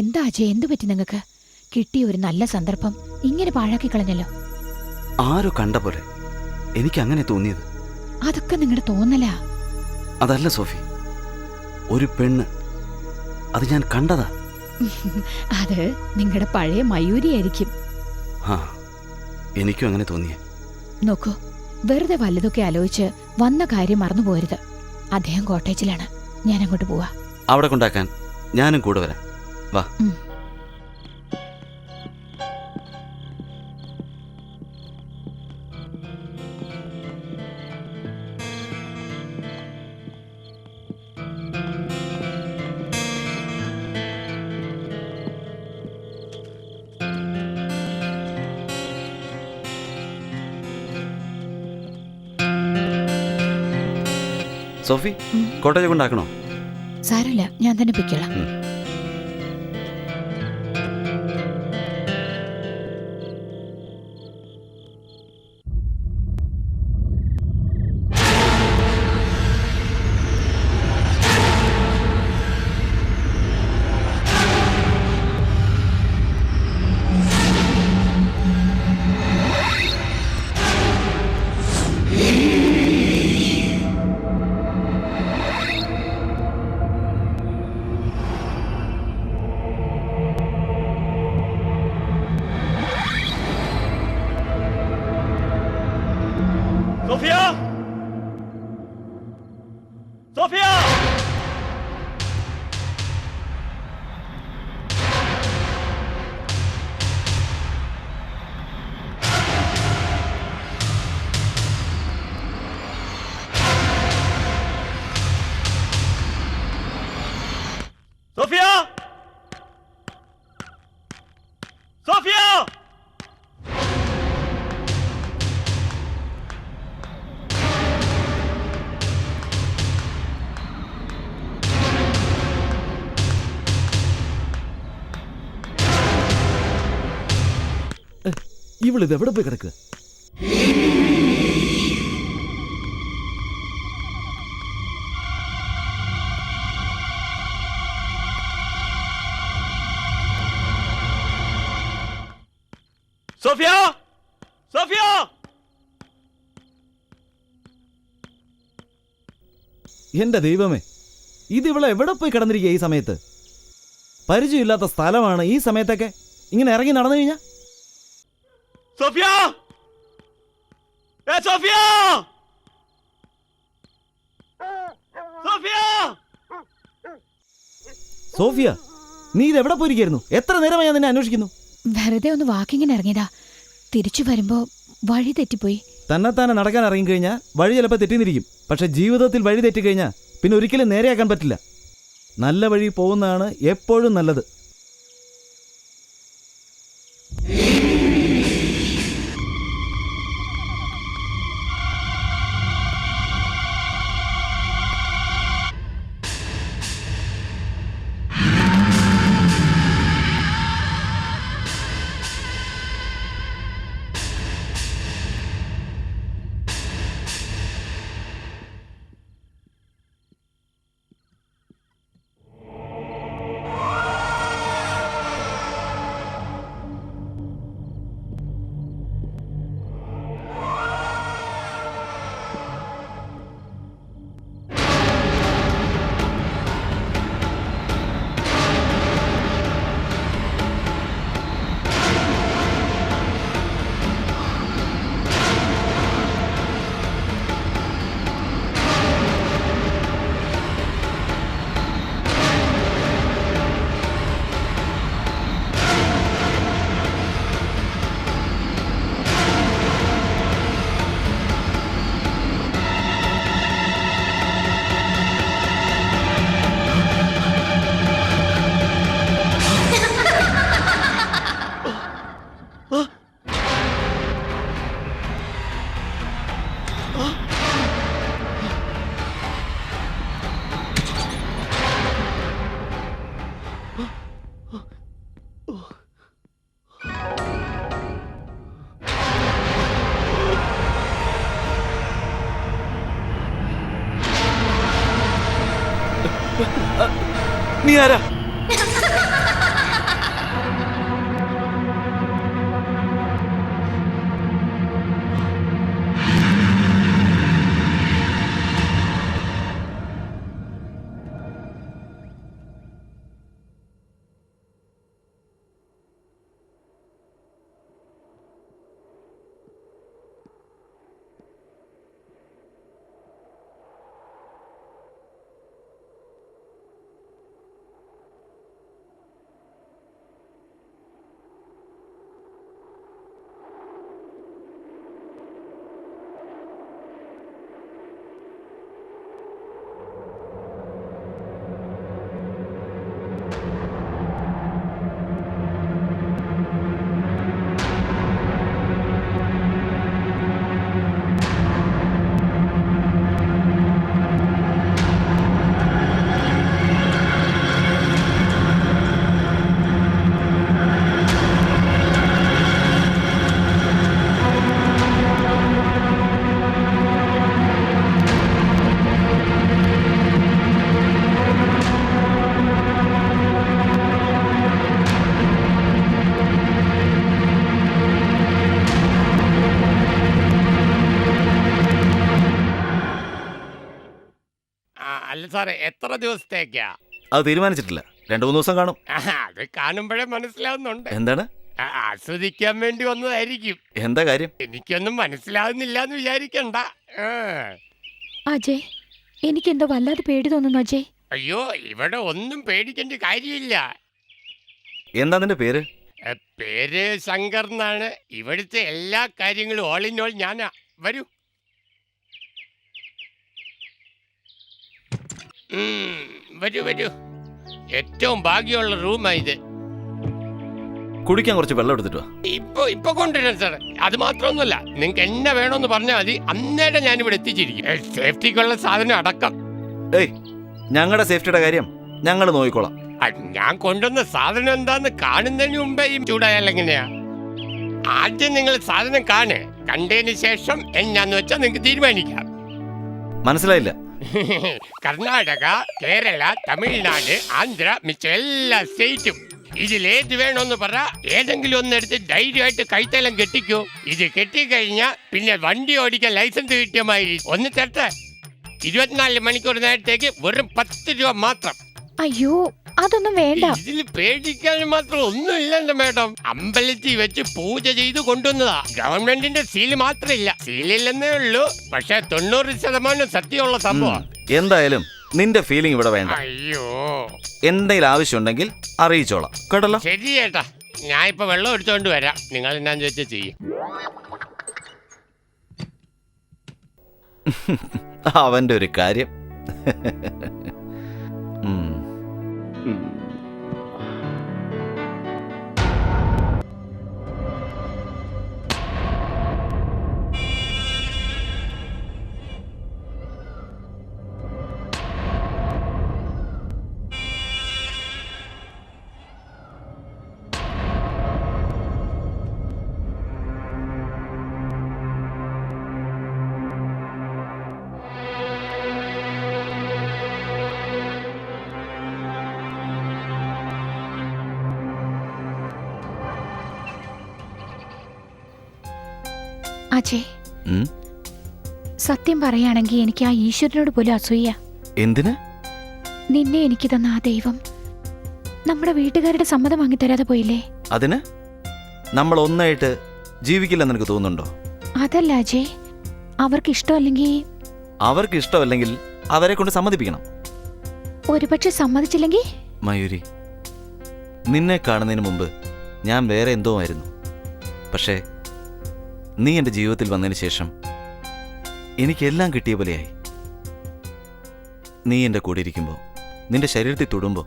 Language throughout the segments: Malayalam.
എന്താ അജയ്? എന്തു പറ്റി നിങ്ങൾക്ക് കിട്ടിയ ഒരു നല്ല സന്ദർഭം ഇങ്ങനെ പാഴാക്കി കളഞ്ഞല്ലോ. ആരോ കണ്ട പോലെ എനിക്ക് അങ്ങനെ തോന്നിയത്. അതൊക്കെ നിങ്ങളുടെ തോന്നലാ. അതല്ല സോഫി ഒരു പെണ്ണ്. അത് ഞാൻ കണ്ടതാ. അത് നിങ്ങളുടെ പഴയ മയൂരിയായിരിക്കും. ആ എനിക്കും അങ്ങനെ തോന്നിയേ. നോക്കൂ വെറുതെ വല്ലതൊക്കെ ആലോചിച്ച് വന്ന കാര്യം മറന്നു പോരുത്. അദ്ദേഹം കോട്ടേജിലാണ് ഞാൻ അങ്ങോട്ട് പോവാ. അവിടെ കൊണ്ടാക്കാൻ ഞാനും കൂടെ വരാം. വാ. സോഫി. കോട്ടേജ് കൊണ്ടാക്കണോ സാരമില്ല ഞാൻ തന്നെ പൊയ്ക്കോളാം ഉം. സോഫിയ സോഫിയ സോഫിയ സോഫിയ ഇവളിത് എവിടെ പോയി കിടക്കുക സോഫിയ? സോഫിയ? എന്റെ ദൈവമേ ഇത് ഇവിടെ എവിടെ പോയി കിടന്നിരിക്കുക ഈ സമയത്ത്? പരിചയമില്ലാത്ത സ്ഥലമാണ് ഈ സമയത്തൊക്കെ ഇങ്ങനെ ഇറങ്ങി നടന്നു കഴിഞ്ഞാ? സോഫിയ! ഏ സോഫിയ! സോഫിയ! സോഫിയ നീ ഇത് എവിടെ പോയിരിക്കായിരുന്നു എത്ര നേരമായി ഞാൻ നിന്നെ അന്വേഷിക്കുന്നു? വെറുതെ ഒന്ന് വാക്കിങ്ങിന് ഇറങ്ങിയതാ. തിരിച്ചു വരുമ്പോ വഴി തെറ്റിപ്പോയി. തന്നെത്താനെ നടക്കാൻ ഇറങ്ങിക്കഴിഞ്ഞാൽ വഴി ചിലപ്പോൾ തെറ്റിന്നിരിക്കും. പക്ഷെ ജീവിതത്തിൽ വഴി തെറ്റിക്കഴിഞ്ഞാൽ പിന്നെ ഒരിക്കലും നേരെയാക്കാൻ പറ്റില്ല. നല്ല വഴി പോകുന്നതാണ് എപ്പോഴും നല്ലത്. നീ ആരാ സാറേ എത്ര ദിവസത്തേക്കാ? അത് തീരുമാനിച്ചിട്ടില്ല. രണ്ടു മൂന്ന് ദിവസം കാണും. ആഹാ, അത് കാണുമ്പോഴേ മനസ്സിലാവുന്നുണ്ട്. എന്താണ്? ആ, ആസ്വദിക്കാൻ വേണ്ടി വന്നതായിരിക്കും. എന്താ കാര്യം? എനിക്കൊന്നും മനസ്സിലാവുന്നില്ല എന്ന് വിചാരിക്കണ്ട. ആ. എനിക്ക് എനിക്കെന്തോ വല്ലാതെ പേടി തോന്നുന്നു അജയ്. അയ്യോ ഇവിടെ ഒന്നും പേടിക്കേണ്ട കാര്യമില്ല. എന്താ നിന്റെ പേര്? എ, പേര് ശങ്കർ എന്നാണ്. ഇവിടുത്തെ എല്ലാ കാര്യങ്ങളും ഓൾ ഇൻ ഓൾ ഞാനാ. വരൂ. വരൂ വരൂ. ഏറ്റവും ഭാഗ്യമുള്ള റൂമാ ഇത്. കുടിക്കാൻ കുറച്ച് വെള്ളം എടുത്തിട്ട് വാ. ഇപ്പൊ ഇപ്പൊ കൊണ്ടുവരാം സാർ അത് മാത്രമൊന്നുമല്ല നിങ്ങൾക്ക് എന്നെ വേണമെന്ന് പറഞ്ഞാൽ മതി. അന്നേരം ഞാൻ ഇവിടെ എത്തിച്ചിരിക്കും. ഏ, സേഫ്റ്റിക്കുള്ള സാധനം അടക്കം. ഏയ് ഞങ്ങളുടെ സേഫ്റ്റിയുടെ കാര്യം ഞങ്ങൾ നോക്കിക്കോളാം. ആ, ഞാൻ കൊണ്ടുവന്ന സാധനം എന്താന്ന് കാണുന്നതിന് മുമ്പേ ഈ ചൂടായാൽ എങ്ങനെയാ? ആദ്യം നിങ്ങൾ സാധനം കാണ്. കണ്ടതിന് ശേഷം എന്നാന്ന് വെച്ചാൽ നിങ്ങൾക്ക് തീരുമാനിക്കാം. മനസ്സിലായില്ല. കർണാടക കേരള തമിഴ്നാട് ആന്ധ്ര മിച്ച എല്ലാ സ്റ്റേറ്റും. ഇതിലേത് വേണമെന്ന് പറ. ഏതെങ്കിലും ഒന്നെടുത്ത് ധൈര്യമായിട്ട് കൈത്തലം കെട്ടിക്കൂ. ഇത് കെട്ടിക്കഴിഞ്ഞാ പിന്നെ വണ്ടി ഓടിക്കാൻ ലൈസൻസ് കിട്ടിയമായി ഒന്ന് തരട്ടെ. ഇരുപത്തിനാല് മണിക്കൂർ നേരത്തേക്ക് വെറും പത്ത് രൂപ മാത്രം. അയ്യോ അതൊന്നും വേണ്ട. ഇതിൽ പേടിക്കാൻ മാത്രം ഒന്നുമില്ലല്ലോ മേഡം. അമ്പലത്തിൽ വെച്ച് പൂജ ചെയ്ത് കൊണ്ടുവന്നതാ. ഗവൺമെന്റിന്റെ സീൽ മാത്രമില്ല. സീലില്ലെന്നേ ഉള്ളൂ. പക്ഷെ തൊണ്ണൂറ് ശതമാനം സത്യമുള്ള സംഭവം. എന്തായാലും നിന്റെ ഫീലിംഗ് ഇവിടെ വേണ്ട. അയ്യോ. എന്തെങ്കിലും ആവശ്യമുണ്ടെങ്കിൽ അറിയിച്ചോളാം. കേട്ടല്ലോ? ശരി ചേട്ടാ. ഞാൻ ഇപ്പൊ വെള്ളം എടുത്തോണ്ട് വരാം. നിങ്ങൾ എന്നാന്ന് ചോദിച്ചാൽ ചെയ്യും. അവന്റെ ഒരു കാര്യം. Mm. അജയ് ഉം. സത്യം പറയുകയാണെങ്കിൽ എനിക്ക് ആ ഈശ്വരനോട് പോലും അസൂയ. എന്തിന്? നിന്നെ എനിക്ക് തന്ന ആ ദൈവം നമ്മുടെ വീട്ടുകാരുടെ സമ്മതം വാങ്ങിത്തരാതെ പോയില്ലേ? അതിന്? നമ്മൾ ഒന്നായിട്ട് ജീവിക്കില്ലെന്ന് എനിക്ക് തോന്നുന്നുണ്ടോ? അതല്ല അജയ് അവർക്ക് ഇഷ്ടമല്ലെങ്കിൽ അവർക്ക് ഇഷ്ടമല്ലെങ്കിൽ അവരെ കൊണ്ട് സമ്മതിപ്പിക്കണം. ഒരുപക്ഷെ സമ്മതിച്ചില്ലെങ്കിൽ മയൂരി നിന്നെ കാണുന്നതിന് മുമ്പ് ഞാൻ വേറെ എന്തോ ആയിരുന്നു. പക്ഷേ നീ എന്റെ ജീവിതത്തിൽ വന്നതിന് ശേഷം എനിക്കെല്ലാം കിട്ടിയ പോലെയായി. നീ എന്റെ കൂടെ ഇരിക്കുമ്പോൾ നിന്റെ ശരീരത്തിൽ തൊടുമ്പോൾ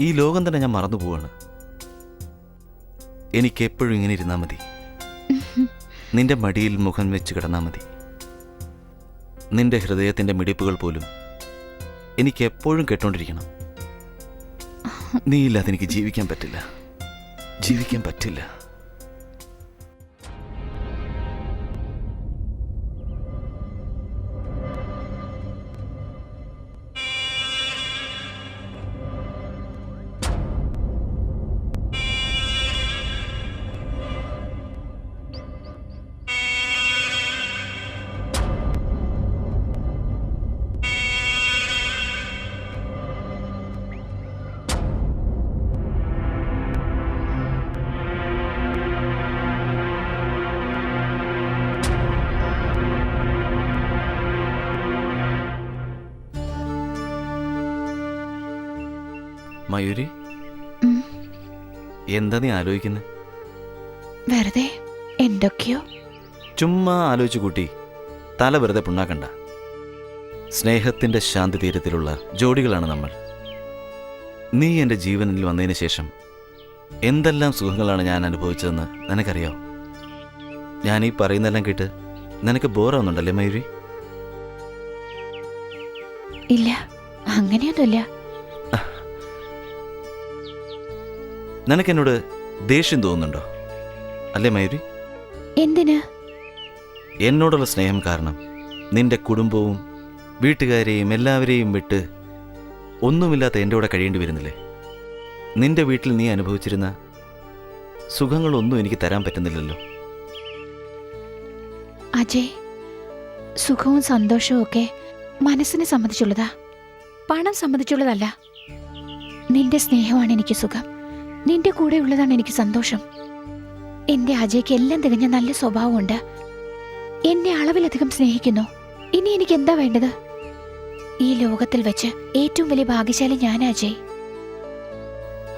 ഈ ലോകം തന്നെ ഞാൻ മറന്നു പോവാണ്. എനിക്കെപ്പോഴും ഇങ്ങനെ ഇരുന്നാൽ മതി. നിന്റെ മടിയിൽ മുഖം വെച്ച് കിടന്നാൽ മതി. നിന്റെ ഹൃദയത്തിന്റെ മിടിപ്പുകൾ പോലും എനിക്ക് എപ്പോഴും കേട്ടോണ്ടിരിക്കണം. നീ ഇല്ലാതെ എനിക്ക് ജീവിക്കാൻ പറ്റില്ല. ജീവിക്കാൻ പറ്റില്ല. മയൂരി. എന്താ നീ ആലോചിക്കുന്നത് വെറുതെ എന്തൊക്കെയോ. ചുമ്മാ ആലോചിച്ചു കൂട്ടി തല വെറുതെ പുണ്ണാക്കണ്ട. സ്നേഹത്തിന്റെ ശാന്തി തീരത്തിലുള്ള ജോഡികളാണ് നമ്മൾ. നീ എന്റെ ജീവനിൽ വന്നതിന് ശേഷം എന്തെല്ലാം സുഖങ്ങളാണ് ഞാൻ അനുഭവിച്ചതെന്ന് നിനക്കറിയോ? ഞാൻ ഈ പറയുന്നതെല്ലാം കേട്ട് നിനക്ക് ബോറാവുന്നുണ്ടല്ലേ മയൂരി? ഇല്ല അങ്ങനെയൊന്നുമില്ല. നിനക്ക് എന്നോട് ദേഷ്യം തോന്നുന്നുണ്ടോ? അല്ലേ മയൂരി? എന്തിന്? എന്നോടുള്ള സ്നേഹം കാരണം നിന്റെ കുടുംബവും വീട്ടുകാരെയും എല്ലാവരെയും വിട്ട് ഒന്നുമില്ലാത്ത എന്റെ കൂടെ കഴിയേണ്ടി വരുന്നില്ലേ? നിന്റെ വീട്ടിൽ നീ അനുഭവിച്ചിരുന്ന സുഖങ്ങളൊന്നും എനിക്ക് തരാൻ പറ്റുന്നില്ലല്ലോ. അജയ് സുഖവും സന്തോഷവും ഒക്കെ മനസ്സിനെ സംബന്ധിച്ചുള്ളതാ? പണം സംബന്ധിച്ചുള്ളതല്ല. നിന്റെ സ്നേഹമാണ് എനിക്ക് സുഖം. നിന്റെ കൂടെ ഉള്ളതാണ് എനിക്ക് സന്തോഷം. എന്റെ അജയ്ക്ക് എല്ലാം തികഞ്ഞ നല്ല സ്വഭാവമുണ്ട്. എന്നെ അളവിലധികം സ്നേഹിക്കുന്നു. ഇനി എനിക്ക് എന്താ വേണ്ടത്? ഈ ലോകത്തിൽ വെച്ച് ഏറ്റവും വലിയ ഭാഗ്യശാലി ഞാൻ അജയ്.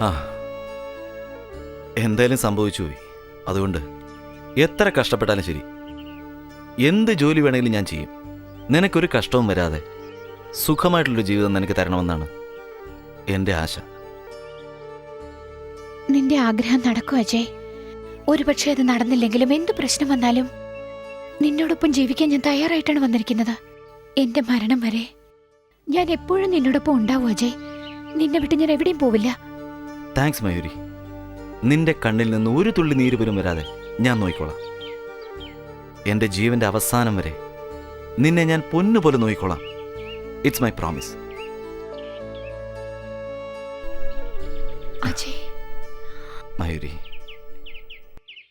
ആ എന്തായാലും സംഭവിച്ചു പോയി. അതുകൊണ്ട് എത്ര കഷ്ടപ്പെട്ടാലും ശരി. എന്ത് ജോലി വേണമെങ്കിലും ഞാൻ ചെയ്യും. നിനക്കൊരു കഷ്ടവും വരാതെ സുഖമായിട്ടുള്ളൊരു ജീവിതം നിനക്ക് തരണമെന്നാണ് എന്റെ ആശ. നിന്റെ ആഗ്രഹം നടക്കും അജയ്. ഒരുപക്ഷെ അത് നടന്നില്ലെങ്കിലും എന്ത് പ്രശ്നം വന്നാലും നിന്നോടൊപ്പം ജീവിക്കാൻ ഞാൻ തയ്യാറായിട്ടാണ് വന്നിരിക്കുന്നത്. എന്റെ മരണം വരെ ഞാൻ എപ്പോഴും നിന്നോടൊപ്പം ഉണ്ടാവും അജയ്. നിന്നെ വിട്ട് ഞാൻ എവിടെയും പോവില്ല. താങ്ക്സ് മയൂരി. നിന്റെ കണ്ണിൽ നിന്ന് ഒരു തുള്ളി നീര് പോലും വരാതെ ഞാൻ നോക്കിക്കോളാം എന്റെ ജീവന്റെ അവസാനം വരെ നിന്നെ ഞാൻ പൊന്നുപോലെ നോക്കിക്കോളാം it's my promise Ajay Mayuri